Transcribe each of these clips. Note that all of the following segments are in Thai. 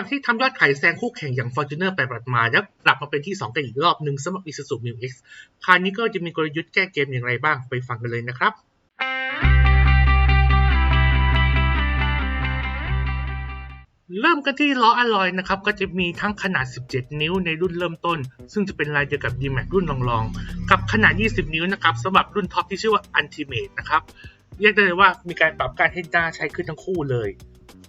ากที่ทำยอดขายแซงคู่แข่งอย่าง Fortuner ไปปรับมาแล้วกลับมาเป็นที่ 2 กันอีกรอบหนึ่งสำหรับ Isuzu Mu X คราวนี้ก็จะมีกลยุทธ์แก้เกมอย่างไรบ้างไปฟังกันเลยนะครับเริ่มกันที่ล้ออลลอยนะครับ ก็จะมีทั้งขนาด 17 นิ้วในรุ่นเริ่มต้น ซึ่งจะเป็นลายเดียวกับ D-Max รุ่นรองๆ กับขนาด 20 นิ้วนะครับสำหรับรุ่นท็อปที่ชื่อว่า Ultimate นะครับ เรียกได้เลยว่ามีการปรับการให้หน้าใช้ขึ้นทั้งคู่เลย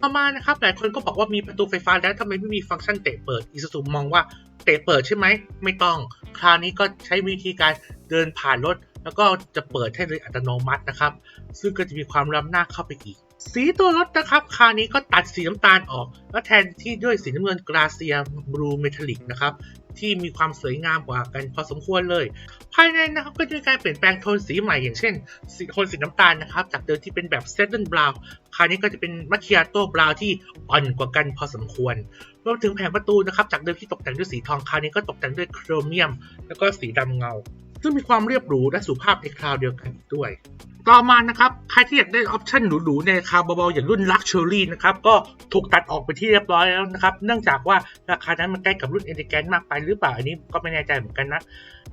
ต่อมานะครับหลายคนก็บอกว่ามีประตูไฟฟ้าแล้วทำไมไม่มีฟังก์ชันเตะเปิดอิสุสมองว่าเตะเปิดใช่ไหมไม่ต้อง คราวนี้ก็ใช้วิธีการเดินผ่านรถ แล้วก็จะเปิดให้เลยอัตโนมัตินะครับ ซึ่งก็จะมีความล้ำหน้าเข้าไปอีก สีตัวรถนะครับคราวนี้ก็ตัดสีน้ำตาลออก แล้วแทนที่ด้วยสีน้ำเงินกราเซียบลูเมทัลลิกนะครับ ที่มีความสวยงามกว่ากันพอสมควรเลย ภายในนะครับก็จะมีการเปลี่ยนแปลงโทนสีใหม่อย่างเช่นสีโทนสีน้ำตาลนะครับ จากเดิมที่เป็นแบบเซตเ n นบราวคราวนี้ก็จะเป็นมัคคิอาโต้บราวที่อ่อนกว่ากันพอสมควรรวมถึงแผงประตูนะครับจากเดิมที่ตกแต่งด้วยสีทองคราวนี้ก็ตกแต่งด้วยโครเมียม แล้วก็สีดำเงา ซึ่งมีความเรียบหรูและสุภาพในคราวเดียวกันอีกด้วย ต่อมานะครับ ใครที่อยากได้ออปชั่นหรูๆในราคาเบาๆอย่างรุ่น Luxury นะครับ ก็ถูกตัดออกไปที่เรียบร้อยแล้วนะครับ เนื่องจากว่าราคานั้นมันใกล้กับรุ่น Elegant มากไปหรือเปล่า อันนี้ก็ไม่แน่ใจเหมือนกันนะ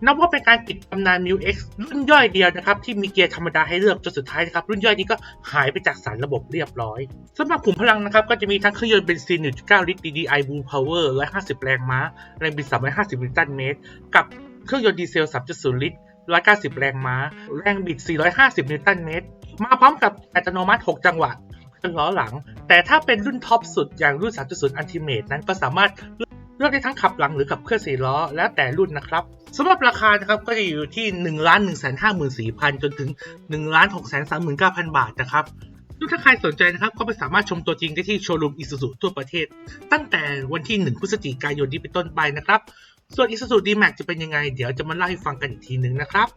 นับว่าเป็นการปิดตำนาน Mu X รุ่นย่อยเดียวนะครับ ที่มีเกียร์ธรรมดาให้เลือกจนสุดท้ายนะครับ รุ่นย่อยนี้ก็หายไปจากสารระบบเรียบร้อยสำหรับขุมพลังนะครับ ก็จะมีทั้งเครื่องยนต์เบนซิน 1.9 ลิตร DDI Blue Power 150 แรงม้า แรงบิด 350 นิวตันเมตร กับ เครื่องยนต์ดีเซล 3.0 ลิตร 190 แรงม้า แรงบิด 450 นิวตันเมตร มาพร้อมกับอัตโนมัติ 6 จังหวะเครื่องล้อหลัง แต่ถ้าเป็นรุ่นท็อปสุดอย่างรุ่น 3.0 Ultimate นั้นก็สามารถเลือกได้ทั้งขับหลังหรือขับเคลื่อน4ล้อ แล้วแต่รุ่นนะครับสำหรับราคานะครับก็จะอยู่ที่ 1 1 5 4 0 0 0 จนถึง 1 6 3 9 0 0 0บาทนะครับถ้าใครสนใจนะครับก็ไปสามารถชมตัวจริงได้ที่โชว์รูมอิ u z u ทั่วประเทศ ตั้งแต่วันที่ 1 พฤศจิกายนนี้เป็นต้นไปนะครับ ส่วน Isuzu D-Max จะเป็นยังไง เดี๋ยวจะมาเล่าให้ฟังกันอีกทีหนึ่งนะครับ